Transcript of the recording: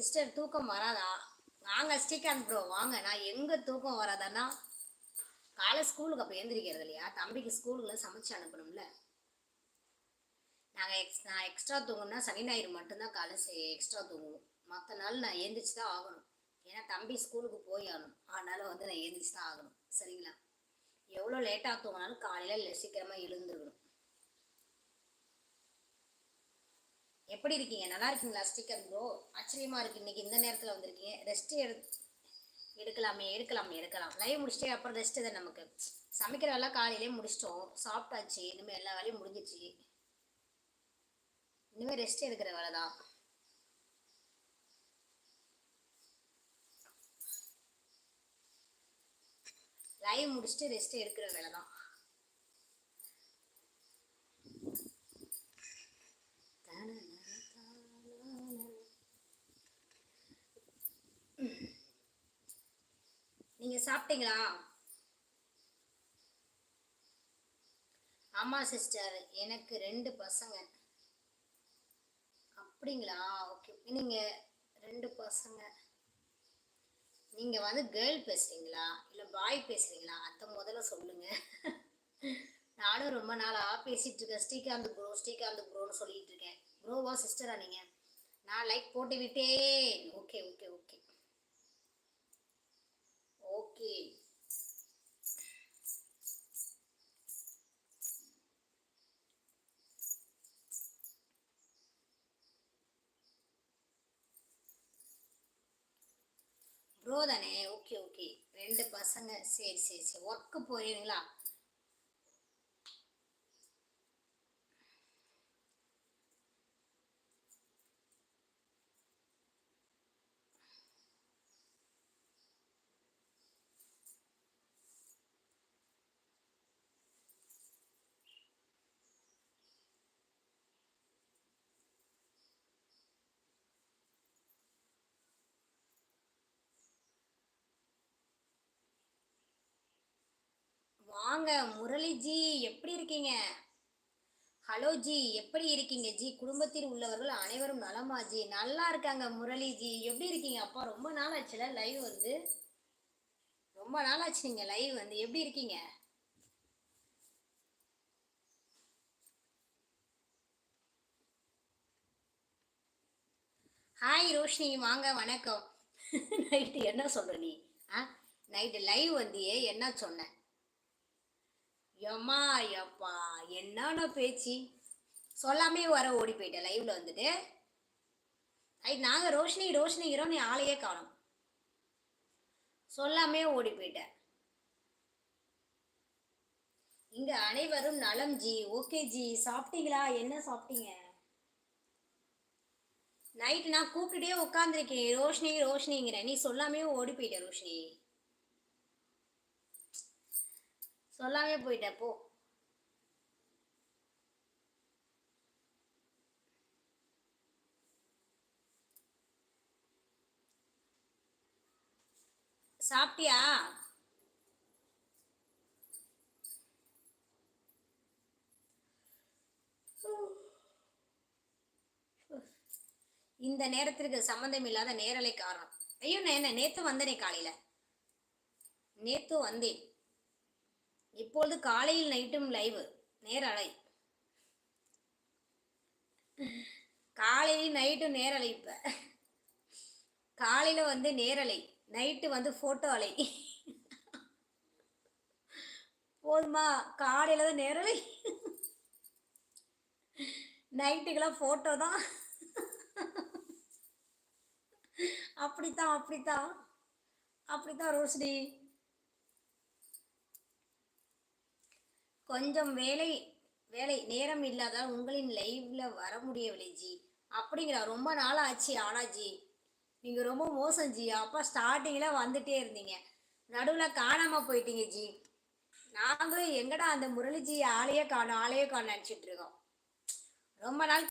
Sister தூக்கம் வராதா? வாங்க ஸ்ரீகாந்த் ப்ரோ வாங்க. நான் எங்கே தூக்கம் வராதான்னா காலை ஸ்கூலுக்கு அப்போ எழுந்திரிக்கிறது இல்லையா? தம்பிக்கு ஸ்கூலுக்குள்ள சமைச்சு அனுப்பணும்ல. நாங்கள் எக்ஸ் நான் எக்ஸ்ட்ரா தூங்கணும்னா சனி ஞாயிறு மட்டும்தான் காலை எக்ஸ்ட்ரா தூங்குவோம். மற்ற நாள் நான் எழுந்திரிச்சு தான் ஆகணும். ஏன்னா தம்பி ஸ்கூலுக்கு போய் ஆகணும். அதனால வந்து நான் எழுந்திரிச்சு தான் ஆகணும். சரிங்களா? எவ்வளோ லேட்டாக தூங்கினாலும் காலையில் சீக்கிரமாக எழுந்துருக்கணும். எப்படி இருக்கீங்க? நல்லா இருக்கீங்களா ஸ்டிக்கர் ப்ரோ ஆச்சரியமாக இருக்குது இன்றைக்கி இந்த நேரத்தில் வந்திருக்கீங்க. ரெஸ்ட் எடு எடுக்கலாமே எடுக்கலாமே எடுக்கலாம். லைவ் முடிச்சுட்டு அப்புறம் ரெஸ்ட் தான் நமக்கு? சமைக்கிற வேலை காலையிலே முடிச்சிட்டோம். சாப்பிட்டாச்சு. இனிமேல் எல்லா வேலையும் முடிஞ்சிச்சு. இனிமேல் ரெஸ்ட் எடுக்கிற வேலை தான். லைவ் முடிச்சுட்டு ரெஸ்ட் எடுக்கிற வேலை தான் நீங்க சாப்பிட்டீங்களா? ஆமாம் சிஸ்டர் எனக்கு ரெண்டு பசங்க. அப்படிங்களா? ஓகே நீங்கள் ரெண்டு பசங்க. நீங்கள் வந்து கேர்ள் பேசுகிறீங்களா இல்லை பாய் பேசுகிறீங்களா அத முதல்ல சொல்லுங்கள் நானும் ரொம்ப நாளாக பேசிகிட்டு இருக்கேன். ஸ்ரீகாந்த் ப்ரோ ஸ்ரீகாந்த் ப்ரோன்னு சொல்லிகிட்டு இருக்கேன். ப்ரோவா சிஸ்டரா நீங்கள் நான் லைக் போட்டு விட்டேன். ஓகே ஓகே ஓகே ப்ரோ தானே ஓகே ஓகே ரெண்டு பசங்க. சரி சரி சரி. ஒர்க்கு போறீங்களா? வாங்க முரளி ஜி எப்படி இருக்கீங்க? ஹலோ ஜி எப்படி இருக்கீங்க? ஜி குடும்பத்தில் உள்ளவர்கள் அனைவரும் நலமா ஜி? நல்லா இருக்காங்க முரளி ஜி. எப்படி இருக்கீங்க? அப்பா ரொம்ப நாள் ஆச்சுல லைவ் வந்து. ரொம்ப நாள் ஆச்சு நீங்க லைவ் வந்து. எப்படி இருக்கீங்க? ஹாய் ரோஷினி. வாங்க வணக்கம். நைட்டு என்ன சொல்ற நீ? ஆ? நைட்டு லைவ் வந்தியே என்ன சொன்ன? எம்மா எப்பா என்னோட பேச்சு? சொல்லாமே வர ஓடி போயிட்டேன் லைவ்ல வந்துட்டு. ஐ நாங்கள் ரோஷினி ரோஷினிங்கிறோம் நீ ஆளையே காணும். சொல்லாமே ஓடி போயிட்டேன் இங்க அனைவரும் நலம் ஜி ஓகே ஜி. சாப்பிட்டீங்களா? என்ன சாப்பிட்டீங்க? நைட் நான் கூப்பிட்டுட்டே உட்காந்துருக்கேன் ரோஷினி ரோஷினிங்கிற. நீ சொல்லாமே ஓடி போயிட்ட ரோஷினி. சொல்லாமே போயிட்ட போ. சாப்பிட்டியா? இந்த நேரத்திற்கு சம்பந்தம் இல்லாத நேரலை காரணம். ஐயோ நான் என்ன நேத்து வந்தனே காலையில? நேத்து வந்தேன். இப்பொழுது காலையில் நைட்டும் லைவ் நேரலை காலையில் நைட்டும் நேரலை இப்ப. காலையில வந்து நேரலை நைட்டு வந்து போட்டோ அலை. போதுமா? காலையில தான் நேரலை நைட்டுக்கெல்லாம் போட்டோ தான். அப்படித்தான் அப்படித்தான். அப்படித்தான் ரோஷினி. கொஞ்சம் வேலை வேலை நேரம் இல்லாதால் உங்களின் லைவ்ல வர முடியவில்லை ஜி. அப்படிங்கிறா ரொம்ப நாள் ஆச்சு ஆனா ஜி நீங்க ரொம்ப மோசம் ஜி. அப்போ ஸ்டார்டிங்ல வந்துட்டே இருந்தீங்க. நடுவுல காணாம போயிட்டீங்க ஜி. நாங்களும் எங்கடா அந்த முரளிஜி ஆளையே காணும் ஆளையே காணும் நினைச்சிட்டு இருக்கோம். ரொம்ப நாள்